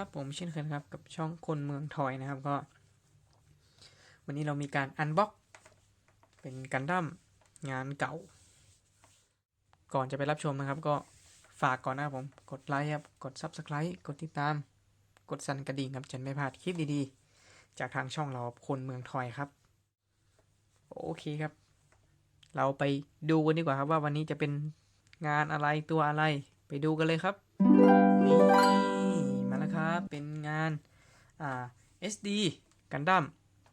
ครับผมเช่นเคยครับกับช่องคนเมืองทอยนะครับก็ วันนี้เรามีการอันบ็อกเป็นกันดั้มงานเก่า ก่อนจะไปรับชมนะครับ ก็ฝากก่อนนะครับผมกดไลค์ครับกด Subscribe กดติดตาม กดสั่นกระดิ่งครับจะไม่พลาดคลิปดีๆ จากทางช่องเราคนเมืองทอยครับ โอเคครับ เราไปดูกันดีกว่าครับว่าวันนี้จะเป็นงานอะไรตัวอะไรไปดูกันเลยครับ นี่มาแล้วครับ เป็นงานอ่า SD กันดั้ม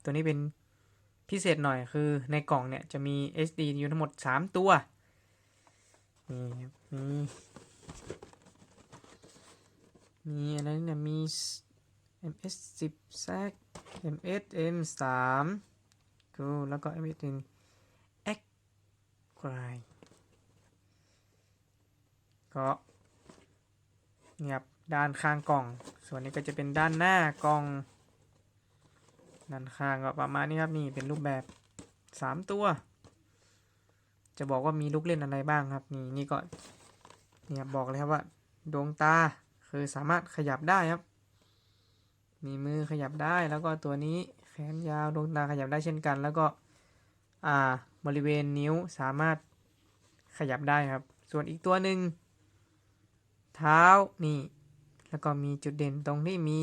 ตัวนี้เป็นพิเศษหน่อยคือในกล่องเนี่ย จะมี SD อยู่ทั้งหมด 3 ตัวนี่มีมีอะไรเนี่ยมี MS 10 ZAC MSN 3กูแล้วก็ MSN X กรก็ นี่ยครับด้านข้างกล่อง ส่วนนี้ก็จะเป็นด้านหน้ากล่อง ด้านข้างก็ประมาณนี้ครับนี่เป็นรูปแบบ 3 ตัว จะบอกว่ามีลูกเล่นอะไรบ้างครับนี่นี่ก็เนี่ยบอกเลยครับว่าดวงตาคือสามารถขยับได้ครับ มีมือขยับได้แล้วก็ตัวนี้แขนยาวดวงตาขยับได้เช่นกัน แล้วก็อ่าบริเวณนิ้วสามารถขยับได้ครับ ส่วนอีกตัวหนึ่ง เท้านี่แล้วก็มีจุดเด่นตรงที่มี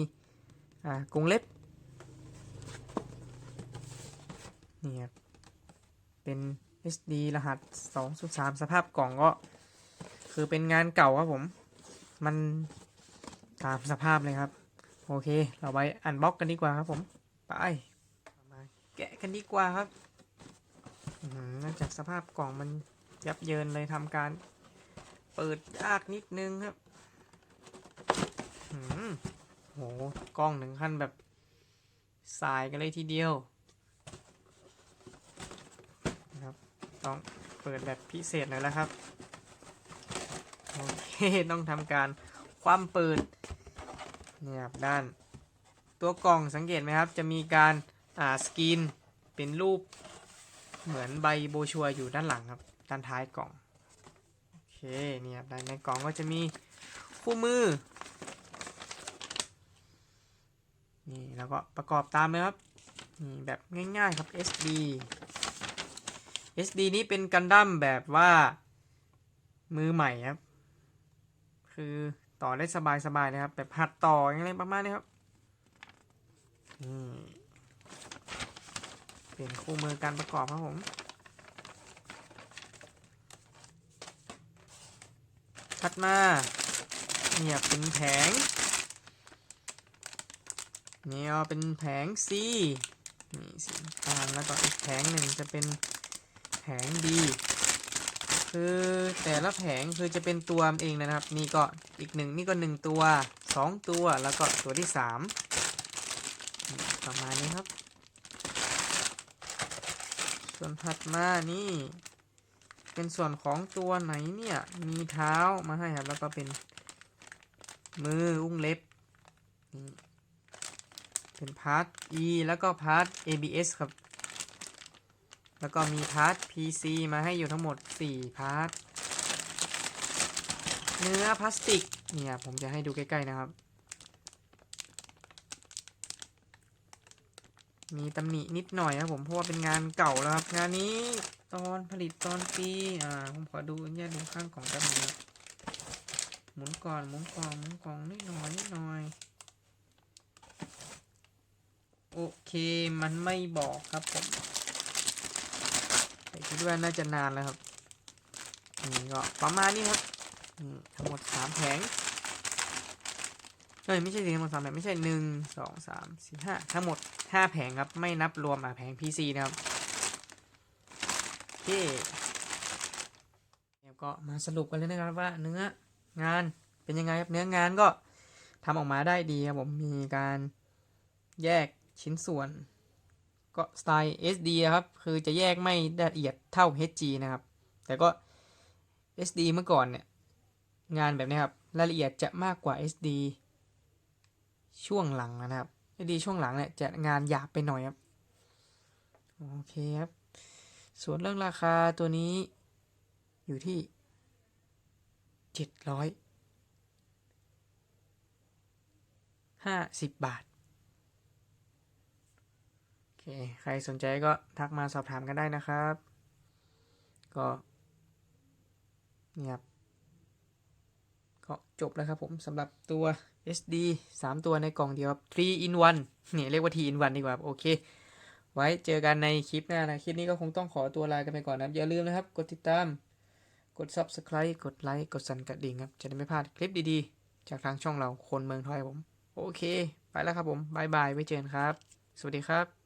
อ่ากรงเล็บนี่ครับเป็น SD รหัส2.3สภาพกล่องก็ คือเป็นงานเก่าครับผม มันตามสภาพเลยครับ โอเค เราไปอันบ็อกกันดีกว่าครับผม ไปมาแกะกันดีกว่าครับเนื่องจากสภาพกล่องมันยับเยินเลยทำการ เปิดยากนิดนึงครับ โหกล้องถึงขั้นแบบสายกันเลยทีเดียวนะครับต้องเปิดแบบพิเศษหน่อยแล้วครับโอเคต้องทำการคว่ำเปิดเนี่ยครับด้าน ตัวกล่องสังเกตไหมครับ จะมีการอ่าสกรีนเป็นรูปเหมือนใบโบชัวร์อยู่ด้านหลังครับ ด้านท้ายกล่อง โอเคเนี่ยครับด้านในกล่องก็จะมีคู่มือ นี่ แล้วก็ประกอบตามเลยครับนี่แบบง่ายๆครับ SD SD นี้เป็นกันดั้มแบบว่ามือใหม่ครับ คือต่อได้สบายๆนะครับ แบบหัดต่ออะไรประมาณนี้ครับนี่เป็นคู่มือการประกอบครับผมถัดมาเนี่ยเป็นแผง เนี่ยเป็นแผง C นี่สีตาลแล้วก็อีกแผงหนึ่งจะเป็นแผง D คือแต่ละแผงคือจะเป็นตัวเองนะครับ นี่ก็อีกหนึ่งนี่ก็หนึ่งตัวสองตัวแล้วก็ตัวที่สามประมาณนี้ครับ ส่วนถัดมานี่ เป็นส่วนของตัวไหนเนี่ย มีเท้ามาให้ครับ แล้วก็เป็นมืออุ้งเล็บนี่ เป็นพาร์ท E แล้วก็พาร์ท ABS ครับ แล้วก็มีพาร์ท PC มาให้อยู่ทั้งหมด 4 พาร์ท เนื้อพลาสติก เนี่ย ผมจะให้ดูใกล้ ๆ นะครับ มีตำหนินิดหน่อยครับผม เพราะว่าเป็นงานเก่าแล้วครับ งานนี้ตอนผลิตตอนปี อ่า ผมขอดูเนี่ยดูข้างกล่องแป๊บนึงนะหมุนก่อนหมุนก่อนหมุนกล่องนิดหน่อยนิดหน่อย โอเคมันไม่บอกครับผมแต่คิดว่าน่าจะนานแล้วครับนี่ก็ประมาณนี้ครับนี่ทั้งหมดสามแผงเอ้ยไม่ใช่สิทั้งหมดสามแผงไม่ใช่หนึ่งสองสามสี่ห้าทั้งหมดห้าแผงครับไม่นับรวมอะแผง PC นะครับโอเคเดี๋ยวก็มาสรุปกันเลยนะครับว่าเนื้องานเป็นยังไงครับเนื้องานก็ทำออกมาได้ดีครับผมมีการแยก ชิ้นส่วน ก็สไตล์ SD ครับ คือจะแยกไม่ละเอียดเท่า HG นะครับ แต่ก็ SD เมื่อก่อนเนี่ย งานแบบนี้ครับ รายละเอียดจะมากกว่า SD ช่วงหลังนะครับ SD ช่วงหลังเนี่ยจะงานหยาบไปหน่อยครับ โอเคครับ ส่วนเรื่องราคาตัวนี้อยู่ที่ 700ห้าสิบบาท เค ใครสนใจก็ทักมาสอบถามกันได้นะครับ ก็เนี่ยครับก็จบแล้วครับผมสำหรับตัว SD 3 ตัวในกล่องเดียวครับ 3 in 1เนี่ยเรียกว่า T in 1ดีกว่าโอเค ไว้เจอกันในคลิปหน้านะ คลิปนี้ก็คงต้องขอตัวลากันไปก่อนนะอย่าลืมนะครับ กดติดตาม กด Subscribe กดไลค์กดสั่นกระดิ่งครับ จะได้ไม่พลาดคลิปดีๆ จากทางช่องเราคนเมืองทอยผม โอเค ไปแล้วครับผมบายบายไว้เจอกันครับ สวัสดีครับ